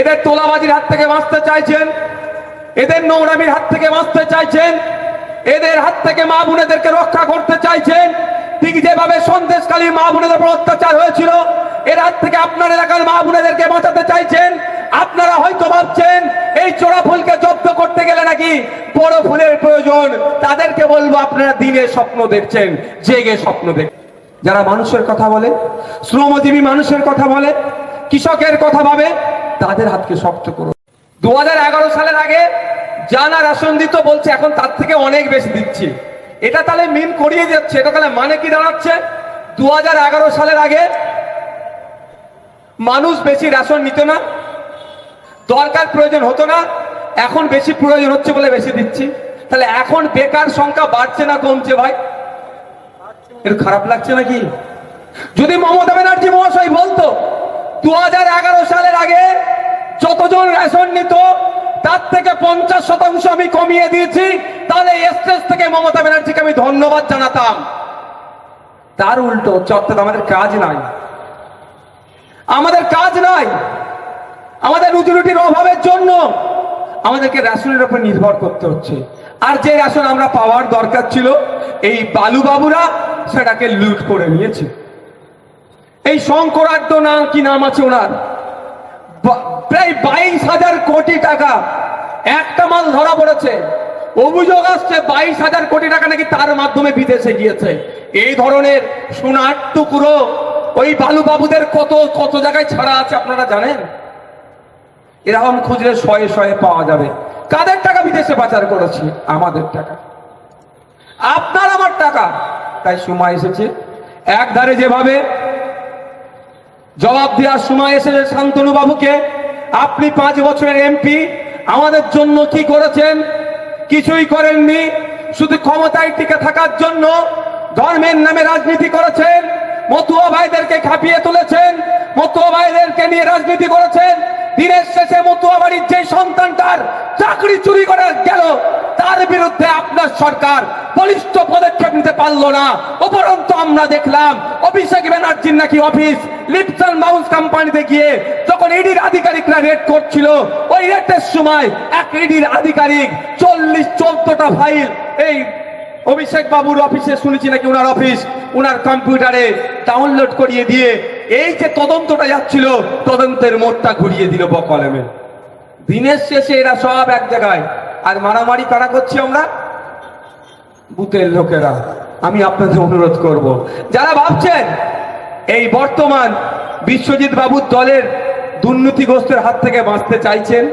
এদের তোলাবাজির হাত থেকে বাঁচতে চাইছেন, এদের নোংরামির হাত থেকে বাঁচতে চাইছেন, এদের হাত থেকে মা বোনেদেরকে রক্ষা করতে চাইছেন। ঠিক যেভাবে সন্দেশকালী মা বোনেদের উপর অত্যাচার হয়েছিল, এর হাত থেকে আপনার এলাকার মা বোনেদেরকে বাঁচাতে চাইছেন। আপনারা হয়তো ভাবছেন, এই চোরা ফুলকে জব্দ করতে গেলে নাকি বড় ফুলের প্রয়োজন। তাদেরকে বলব, আপনারা দিনে স্বপ্ন দেখছেন, জেগে স্বপ্ন দেখ যারা মানুষের কথা বলে, শ্রমজীবী মানুষের কথা বলে, কৃষকের কথা ভাবে তাদের হাতকে শক্ত করো। দু সালের আগে জানা রেশন দিত বলছে, এখন তার থেকে অনেক বেশি দিচ্ছি। এটা তাহলে মিন করিয়ে যাচ্ছে এটা তাহলে মানে কি দাঁড়াচ্ছে? দু সালের আগে মানুষ বেশি রেশন নিত না, দরকার প্রয়োজন হতো না, এখন বেশি প্রয়োজন হচ্ছে বলে বেশি দিচ্ছি। তাহলে এখন বেকার সংখ্যা বাড়ছে না কমছে ভাই? এর খারাপ লাগছে নাকি? যদি মমতা ব্যানার্জি মহাশয় বলতো দু হাজার এগারো সালের আগে যতজন রেশন নিত, তার থেকে পঞ্চাশ শতাংশ আমি কমিয়ে দিয়েছি। তাহলে স্টেজ থেকে মমতা ব্যানার্জিকে আমি ধন্যবাদ জানাতাম। তার উল্টো হচ্ছে আমাদের কাজ নাই। আমাদের কাজ নাই। আমাদের রুটি রুটির অভাবের জন্য আমাদেরকে রেশনের উপর নির্ভর করতে হচ্ছে। আর যে রেশন আমরা পাওয়ার দরকার ছিল, এই বালুবাবুরা সেটাকে লুট করে নিয়েছে। এই শঙ্করাড্ড নাম কি নাম আছে ওনার? প্রায় বাইশ হাজার কোটি টাকা। একটা মাল ধরা পড়েছে। অভিযোগ আসছে বাইশ হাজার কোটি টাকা নাকি তার মাধ্যমে বিদেশে গিয়েছে। এই ধরনের সোনার টুকরো ওই বালুবাবুদের কত কত জায়গায় ছাড়া আছে আপনারা জানেন? এরকম খুঁজলে শয়ে শয়ে পাওয়া যাবে। কাদের টাকা বিদেশে পাচার করেছি? আমাদের টাকা। আপনার আমার টাকা। তাই সময় এসেছে। একধারে যেভাবে জবাব দেওয়ার সময় এসেছে শান্তনু বাবুকে। আপনি পাঁচ বছরের এমপি, আমাদের জন্য কি করেছেন? কিছুই করেননি। শুধু ক্ষমতায় টিকে থাকার জন্য ধর্মের নামে রাজনীতি করেছেন, মতুয়া ভাইদেরকে খাপিয়ে তুলেছেন, মতুয়া ভাইদেরকে নিয়ে রাজনীতি করেছেন। দিনের শেষে মতুয়া বাড়ির যে সন্তানটার চাকরি চুরি করে গেল, তার বিরুদ্ধে আপনার সরকার বলিষ্ঠ পদক্ষেপ নিতে পারল না। উপরন্তু আমরা দেখলাম, অভিষেক ব্যানার্জির নাকি অফিস লিপসন মাউস কোম্পানিতে গিয়ে যখন ইডির আধিকারিকরা রেড করছিল, ওই রেডের সময় এক ইডির আধিকারিক চল্লিশ চোদ্দটা ফাইল এই অভিষেক বাবুর অফিসে শুনেছি নাকি ওনার অফিস ওনার কম্পিউটারে ডাউনলোড করিয়ে দিয়ে এই যে তদন্তটা যাচ্ছিল, তদন্তের মোড়টা ঘুরিয়ে দিল বকলমে দিনের শেষে এরা সব এক জায়গায়। আর মারামারি কারা করছি আমরা? বুথের লোকেরা। আমি আপনাদের অনুরোধ করব। যারা ভাবছেন এই বর্তমান বিশ্বজিৎ বাবুর দলের দুর্নীতিগ্রস্তের হাত থেকে বাঁচতে চাইছেন,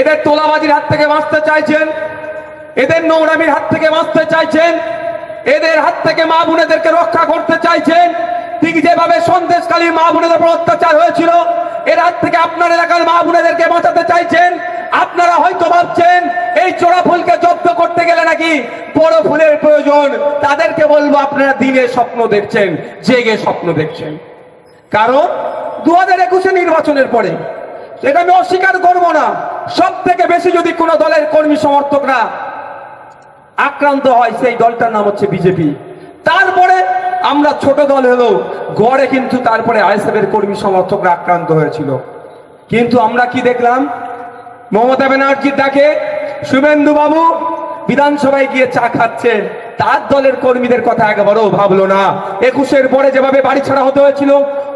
এদের তোলাবাজির হাত থেকে বাঁচতে চাইছেন, এদের নোংরামির হাত থেকে বাঁচতে চাইছেন, এদের হাত থেকে মা বোনেদেরকে রক্ষা করতে চাইছেন, ঠিক যেভাবে সন্দেশকালী মা বোনেদের উপর অত্যাচার হয়েছিল, এর হাত থেকে আপনার এলাকার মা বোনেদেরকে বাঁচাতে চাইছেন, আপনারা হয়তো ভাবছেন, এই চোরা ফুলকে জব্দ করতে গেলে নাকি বড় ফুলের প্রয়োজন, তাদেরকে বলব আপনারা দিনে স্বপ্ন দেখছেন, জেগে স্বপ্ন দেখছেন। কারণ দু হাজার একুশে নির্বাচনের পরে এটা আমি অস্বীকার করব না সব থেকে বেশি যদি কোনো দলের কর্মী সমর্থকরা আক্রান্ত হয়, সেই দলটার নাম হচ্ছে বিজেপি। তারপরে আমরা ছোট দল হলেও, গড়ে কিন্তু তারপরে আইএসএফের কর্মী সমর্থকরা আক্রান্ত হয়েছিল। কিন্তু আমরা কি দেখলাম? মমতা ব্যানার্জির ডাকে শুভেন্দু বাবু বিধানসভায় গিয়ে চা খাচ্ছেন তার দলের কর্মীদের কথা একবারও ভাবলো না। একুশের পরে যেভাবে বাড়ি ছাড়া হতে হয়েছিল,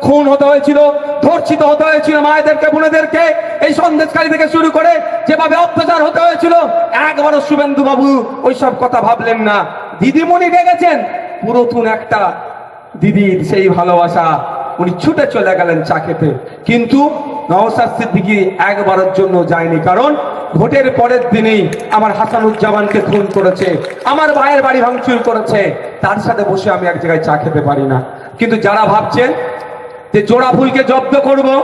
খুন হতে হয়েছিল, ধর্ষিত হতে হয়েছিল মায়েদেরকে, বোনেদেরকে, এই সন্দেশকারী থেকে শুরু করে যেভাবে অত্যাচার হতে হয়েছিল, একবারও শুভেন্দু বাবু ওইসব কথা ভাবলেন না। দিদিমণি ডেকেছেন পুরাতন একটা দিদির সেই ভালোবাসা, উনি ছুটে চলে গেলেন চা খেতে। কিন্তু নওসাদ সিদ্দিকি একবারের জন্য যায়নি, কারণ ভোটের পরের দিনেই আমার হাসানুজ্জামানকে খুন করেছে, আমার ভাইয়ের বাড়ি ভাঙচুর করেছে, তার সাথে বসে আমি এক জায়গায় চা খেতে পারি না। কিন্তু যারা ভাবছেন যে জোড়া ফুলকে জব্দ করব,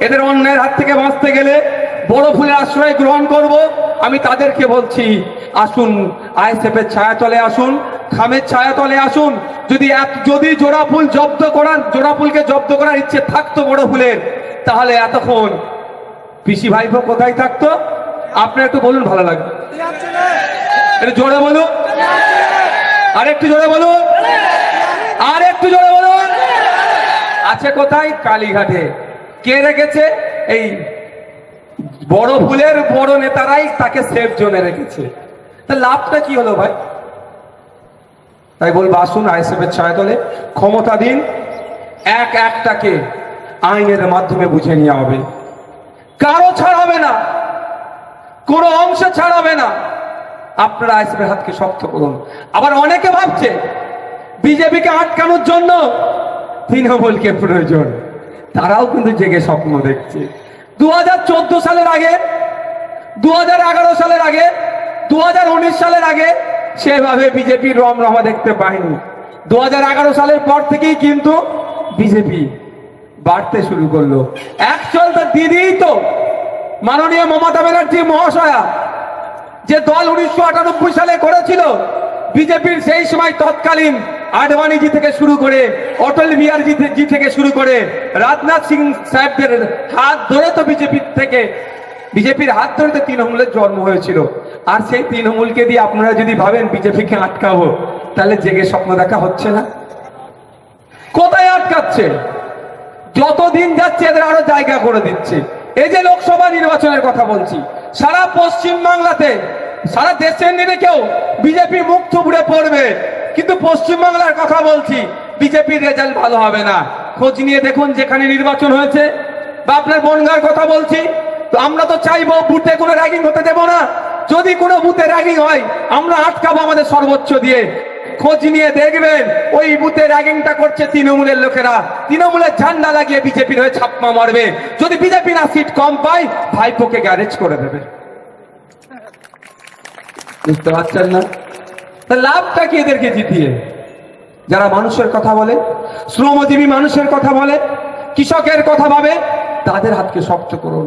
এদের অন্যায়ের হাত থেকে বাঁচতে গেলে বড় ফুলের আশ্রয় গ্রহণ করব, আমি তাদেরকে বলছি, আসুন, আইএসএফের ছায়া তলে আসুন, খামের ছায়া তলে আসুন, যদি এক- যদি জোড়া ফুল জব্দ করার, জোড়া ফুলকে জব্দ করার ইচ্ছে থাকতো বড় ফুলের, তাহলে এতক্ষণ পিসি ভাইপো কোথায় থাকতো? আপনি একটু বলুন, ভালো লাগবে। একটু জোরে বলুন। আর একটু জোরে বলুন। আর একটু জোরে বলুন। আছে কোথায়? কালীঘাটে। কে রেখেছে? এই বড় ভুলের বড় নেতারাই তাকে সেফ জোনে রেখেছে। তা লাভটা কি হলো ভাই? তাই বলব, আসুন আইএসএফের ছায়া তলে ক্ষমতা দিন এক একটাকে আইনের মাধ্যমে বুঝে নেওয়া হবে। কারও ছাড়াবে না কোনো অংশ ছাড়াবে না। আপনারা আইএসএফের হাতকে শক্ত করুন। আবার অনেকে ভাবছে, বিজেপিকে আটকানোর জন্য তৃণমূলকে প্রয়োজন। তারাও কিন্তু জেগে স্বপ্ন দেখছে। দু হাজার চোদ্দ সালের আগে দু হাজার এগারো সালের আগে দু হাজার উনিশ সালের আগে সেভাবে বিজেপির রমরমা দেখতে পাইনি দু সালের পর থেকেই কিন্তু বিজেপি বাড়তে শুরু করল। অ্যাকচুয়াল তো দিদিই তো মাননীয় মমতা ব্যানার্জি মহাশয়া, যে দল উনিশশো আটানব্বই সালে করেছিল, বিজেপির সেই সময় তৎকালীন আডবাণীজি থেকে শুরু করে, অটল বিহারজি জি থেকে শুরু করে, রাজনাথ সিং সাহেবদের হাত ধরে তো বিজেপির থেকে, বিজেপির হাত ধরে তো তৃণমূলের জন্ম হয়েছিল। আর সেই তৃণমূলকে দিয়ে আপনারা যদি ভাবেন বিজেপিকে আটকাবো, তাহলে জেগে স্বপ্ন দেখা হচ্ছে না। কোথায় আটকাচ্ছে? যতদিন যাচ্ছে এদের আরও জায়গা করে দিচ্ছে। এই যে লোকসভা নির্বাচনের কথা বলছি, সারা পশ্চিম বাংলাতে, সারা দেশের নিয়ে কেউ বিজেপি মুখ থুবড়ে পড়বে। কিন্তু পশ্চিম বাংলার কথা বলছি, বিজেপির রেজাল্ট ভালো হবে না। খোঁজ নিয়ে দেখুন যেখানে নির্বাচন হয়েছে। বা আপনার বনগার কথা বলছি, তো আমরা তো চাইব বুথে কোনো র্যাগিং হতে দেব না। যদি কোনো বুথে র্যাগিং হয়, আমরা আটকাবো আমাদের সর্বোচ্চ দিয়ে। খোঁজ নিয়ে দেখবেন, ওই বুথে র্যাগিংটা করছে তৃণমূলের লোকেরা। তৃণমূলের ঝান্ডা লাগিয়ে বিজেপির হয়ে ছাপ্পা মারবে। যদি বিজেপি না সিট কম পায়, ভাইপোকে গ্যারেজ করে দেবে। বুঝতে পারছেন না? তা লাভটা কি এদেরকে জিতিয়ে? যারা মানুষের কথা বলে, শ্রমজীবী মানুষের কথা বলে, কৃষকের কথা ভাবে, তাদের হাতকে শক্ত করুন।